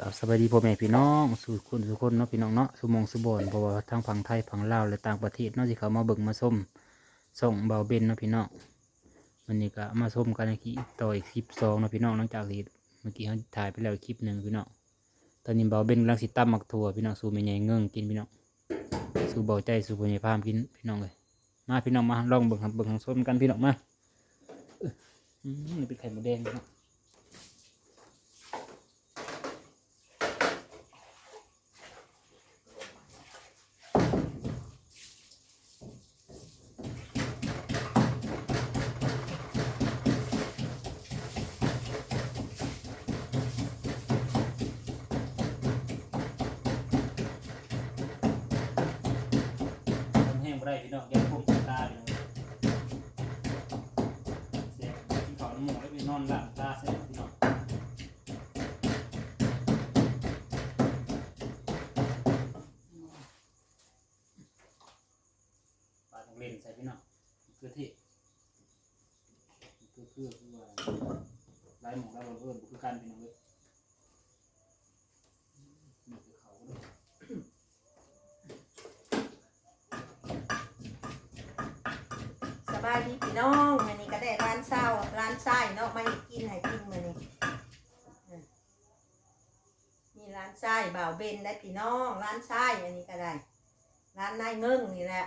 กับสบายดีพ่อแม่พี่น้องสู่คนสู่คนเนาะพี่น้องเนาะสุมงสุบอนเพราะว่าทั้งฝั่งไทยฝั่งลาวและต่างประเทศเนาะที่เขามาเบิ่งมาส้มส่งเบาเบนเนาะพี่น้องวันนี้ก็มาส้มกันในคลิปต่ออีกคลิปสองเนาะพี่น้องหลังจากที่เมื่อกี้เขาถ่ายไปแล้วคลิปหนึ่งพี่น้องตอนนี้เบาเบนกำลังสิตั้มหมักถั่วพี่น้องสู่แม่ใหญ่เงื่งกินพี่น้องสู่เบาใจสู่พ่อใหญ่พามกินพี่น้องเลยมาพี่น้องมาลองเบิ่งครับเบิ่งของส้มกันพี่น้องมาอื้ออืมนี่เป็นไข่หมูแดงพี่น้อง พี่น้องแยกพวกตาพี่น้องเสียกินข้าวน้ำหมูแล้วไปนอนหลับตาเสียพี่น้องปลาต้องเล่นใส่พี่น้องคือที่คือคือคือว่าไลายหมูไลายบอลเพิ่มคือกันพี่น้องเลยนี่คือเขาเด้อ ส บายดีพี่น้องมื้อนี้ก็ได้ร้านเศร้าร้านไส้เนาะมาให้กินให้กินมื้อนี้อืมมีร้านไส้บ่าวเบนได้พี่น้องร้านไส้อันนี้ก็ได้ ร้านนายเงิ่งนี่แหละ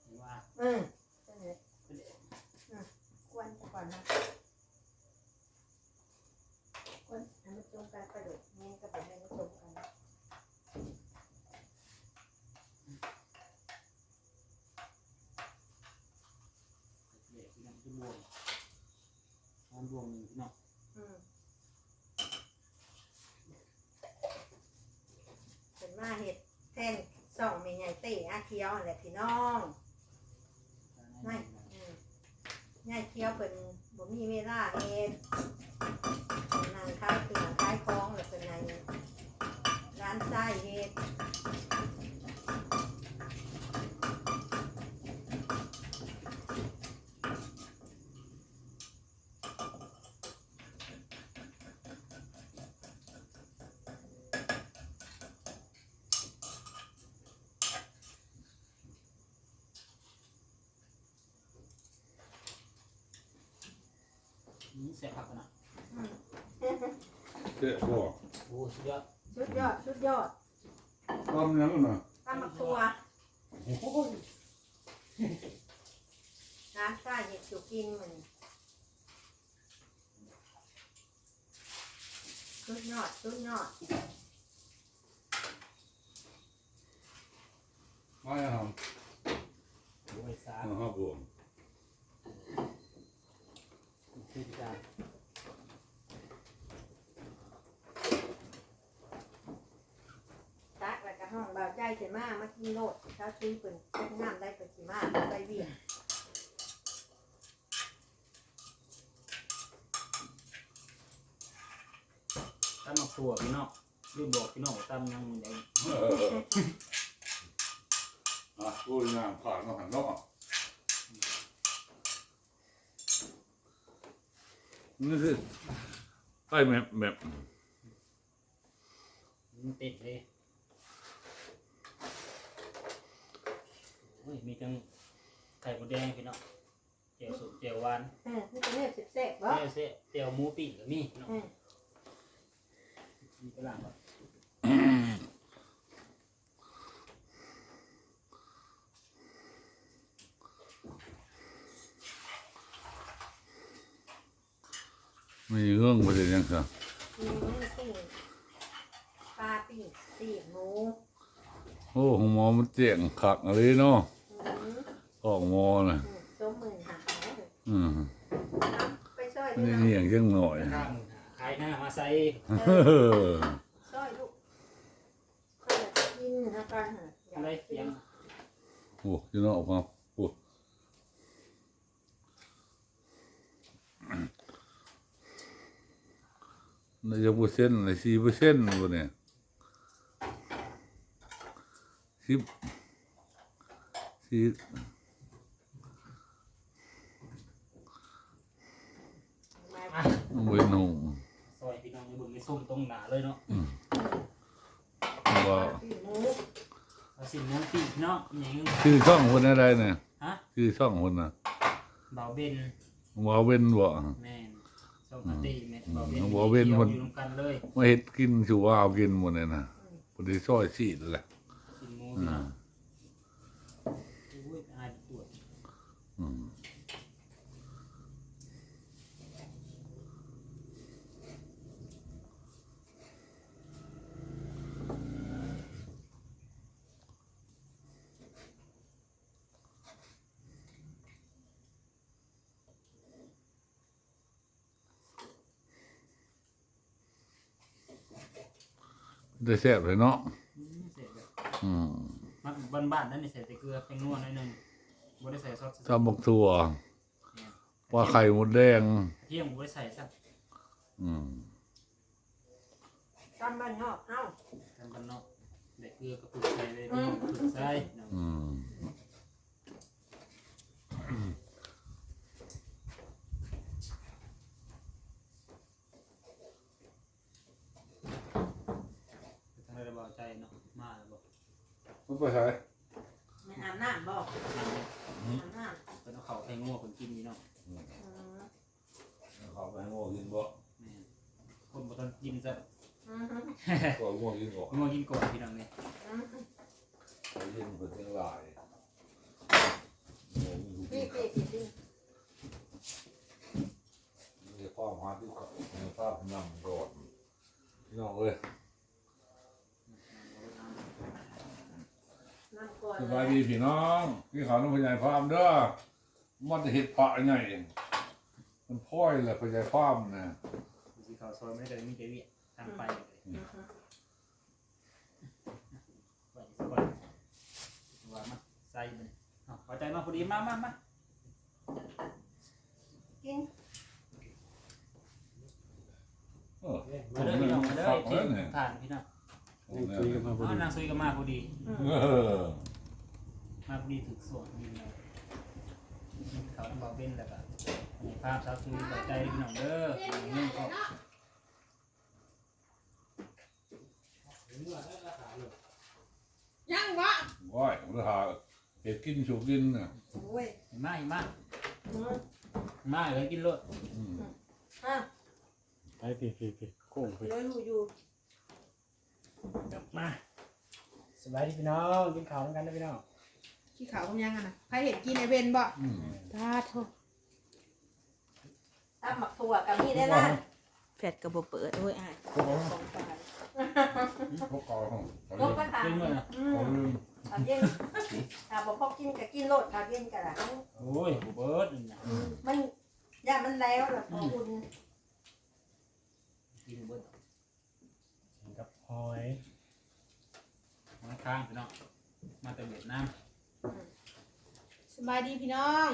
เห็นว่าอืมนั่นแหละ เป็นเด็ก กวนก่อนนะกวนให้มันจมกันกระโดดแม่งก็แบบให้มันจมกัน เด็กพี่น้องจะบวมน้ำบวมหนึ่งพี่น้อง อืมเป็น มาเห็ดแทนสองเมใหญ่เตะอาเคียวแหละพี่น้องไม่อืมง่ายเคียวเป็นบ่มีเวลาเฮ็ดนางค้ายเกลือค้ายคล้องแล้วเป็นไงร้านไส้เฮ็ด นี่เสียผักกันนะอืมเจ๊บ่โอ้สุดยอดสุดยอดสุดยอดทำยังน่ะตำมักตัวโอ้โหร้านไส้เฮ็ดสุกินมันสุดยอดสุดยอดมาทโอ้ยสาำมาครับผม คือจาน ตักแล้วก็ห้องเบา ใจเสียมามากินโลดถ้าซื้อเป็นเช็ดน้ำได้เป็นสีมาได้เบี้ยตั้มมาถั่วพี่น้องลืมบอกพี่น้องว่าตั้มยังมือใดเอออะพูดงานผ่านมาหันเนาะนี่คือใกล้แมปแมปมันติดเลย โอ้ยมีทั้งไข่มดแดงพี่น้องเจียวสุกเจียวหวานเออนี่เป็นเนื้อแซ่บๆบ่เจียวเสียเจียวหมูปิ้งก็มีพี่น้องอืมมีกระหล่ำก่อนมีเรื่องประเด็นยังครับมีมื้อปิ้งปลาปิ้งตีนหมู โอ้ของหมอมันเจียงขักอะไรเนาะอืมออกหมอน่ะอืมส้มหมื่นหาเอาเถอะอืมเอาไปซอยนี่ด้วยนี่เนาะอย่างยังหน่อยข้างขายหน้ามาใส่เออซอยลูกซอยแล้วก็กินนะกันเหรออยาอะไรกเสีกิยนงโอ้ยนอกครับโอ้นายกเปอร์เซ็นต์เลยสี่เปอร์เซ็นต์วะเนี่ย สิบสี่มาอะเวนหงซอยพี่น้องในเบึงในส้มตรงหนาเลยเนาะว่าพี่หมูเอาสิหมูปีกเนาะอย่างงี้ชื่อช่องคนอะไรเนี่ยฮะชื่อช่องคนน่ะเบาเบนหมอเว้นบ่แม่นส้มอาตีแม่นเบาเบนอืมเบาเว้นมันอยู่รวมกันเลยมาเฮ็ดกินชูว่าเอากินหมดเลยนะพอดีซอยสีดแหละกินหมูอื พี่น้องโอ้ยอายปวดอืมได้แซ่บเลยเนาะ อืมเสร็จแล้ว อืม มันบ้านๆนั่นนี่ใส่แต่เกลือแป้งนัวหน่อยหนึงบ่ได้ใส่ซอสตำบักถั่วแม่นปลาไข่มดแดงกระเทียมบ่ได้ใส่ซักอืมตำบ้านนอกเอ้าทำบ้านนอกได้เกลือก็ปลูกใส่เลยพี่น้องปลูกใส่เนาะอืม ทางได้เบาใจเนาะมาแล้วบ่ มันไปใช้ไม่อาบน้ำบ่อาบน้เพิ่นเอาข้าวให้งัวเพิ่นกินนี่เนาะำอืมเขาไปให้งอกินบ่แม่นคนบ่ทันกินซะ อืมก็งอกินก่อนงัวกินก่อนพี่น้องนี่อืมไปเย็นเพิ่นทั้งหลายงอมีลูกพี่พี่พี่พี่มีความหาที่กับมีภาพนำก่อนพี่น้องเอ้ย น้ำก่อน ส บายดีพี่น้องพี่ขาวน้องพญายพามเด้อมันจะเห็ดปะไงมันพ่อยแหละพญายพามนะสิข้าวซอยไม่ได้มีแต่เวียทางไปเลยอืมไว้สักวันว่ามาใส่มันเอาพอใจมาพอดีมามามากินเออมาเด้อพี่น้องมาเด้อฝากที่ไว้เนี่ยทานพี่น้องคุยกันมาอ๋อนางซุยก็มาพอดีเออ มาพอดีถึกส่วนดีเลยเขาต้องบอกเป็นแล้วก็มีภาพสาวซุยต่อใจพี่น้องเด้อเรื่องก็ยังบ่ว้ายผมจะหาเห็ดกินชูกินน่ะโอ้ยเห็นมาเห็นมาอืมมาเลยกินรถอืมอะไปพี่พี่พี่โค้งพี่เดี๋ยวอยู่อยู่มาสบายดีพี่น้องกินข้าวด้วยกันนะพี่น้อง ขี้ขาวกับยังอะนะใครเห็นกินในเบนบ่อืมตาโทตำหมักถั่วกับนี่ได้ละแฟดกระบบเปิดโอ้ยอะพวกเขาพวกเขาเขาลบกระถางเป็นเมื่อนะอืมเขาลืมถามเย็นถามบอกพอกินกับกินโลดถามเย็นกันละโอ้ยบ่เบิดนี่นะมันยามันแล้วล่ะพอคุณกินเบิดกินกับหอยมาข้างพี่น้องมาแต่เวียดนามส บายดีพี่น้อง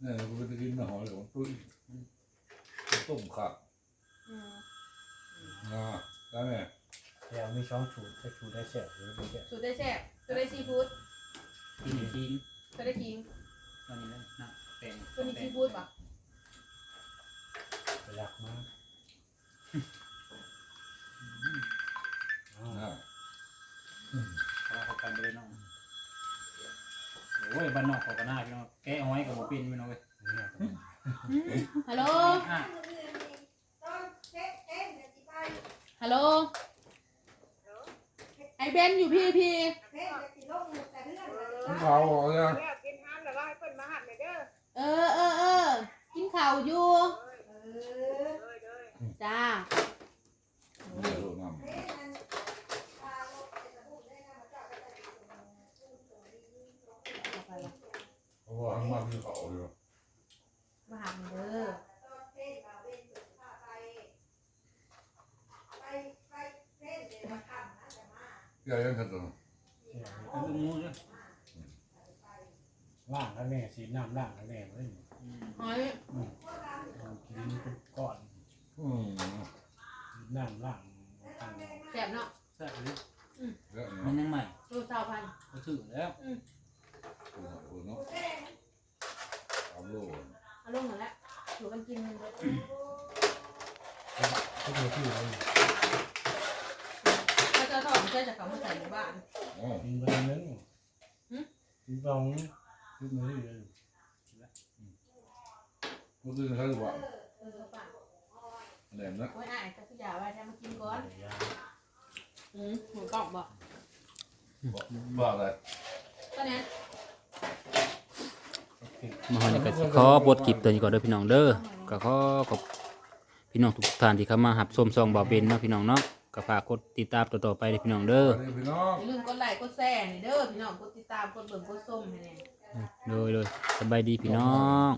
เนี่ยเราไปกินมาหอยหลวงตุ้ยต้มขาอ่าได้ไหมเดี๋ยวมีช่องชูจะชูได้เสียหรือไม่เสียสูตรได้แซ่บสูตรได้ซีฟู้ดกินกินสูตรได้คิงตอนนี้นะนะเป็นสูตรนี้ซีฟู้ดป่ะประหยัดมาก บ้านนอกเขาก็น่าพี่น้องแกะหอยกับบ่เป็นพี่น้องเว้ยเนี่ยฮัลโหล อะฮัลโหล ไอเบนอยู่พี่พี่ต้องเขาบอกเนี่ยแล้วกินห้ามแล้วว่าให้เพิ่นมาหัดเลยเด้อเออเออเออกินข่าวอยู่ เด้อเด้อจ้า เดี๋ยวลูกน้ำเพ ราะว่าข้างบ้านมีเขาอยู่มาหาเด้อใหญ่ยังขนาดนั้นเนี่ยอันนี้งูเนี่ยล่างแล้วแม่สีน้ำล่างแล้วแม่เลยอืมหอย เอากินเป็นก้อน อืม น้ำล่างตั้ง แสบเนาะ แซ่บเลย เยอะ มัน เนาะ ยังใหม่ ดูสาวพันธุ์ ก็ถือแล้ว โอ้โหเนาะสามโล เอาลงหมดแล้วอยู่กันกินมันเลย เทุกมือที่เลย ถ้าจะถอดเสื้อจากเขามาใส่ในบ้าน อ๋อกินไปนึงหึ กินสองทุกมือที่เลยเมื่อคืนเขาจะบอกเออป่ะแหลมนะโอ้ยอ่ายก็คืออย่าว่าจะมากินก่อนเดี๋ยวอืมหัวกล่องบอกบอกบอกอะไรก็เนี้ยมาฮอดนี่ก็สิขอบทคลิปตัวนี้ก่อนเด้อพี่น้องเด้อก็ขอขอบพี่น้องทุกท่านที่เข้ามาหับชมซองบ่าวเบนเนาะพี่น้องเนาะ ก็ฝากกดติดตามต่อๆไปเด้อพี่น้องเด้อสวัสดีพี่น้องอย่าลืมกดไลค์กดแชร์นี่เด้อพี่น้องกดติดตามกดเบิ่งกดส้มให้แน่ โดยโดยสบายดีพี่น้อง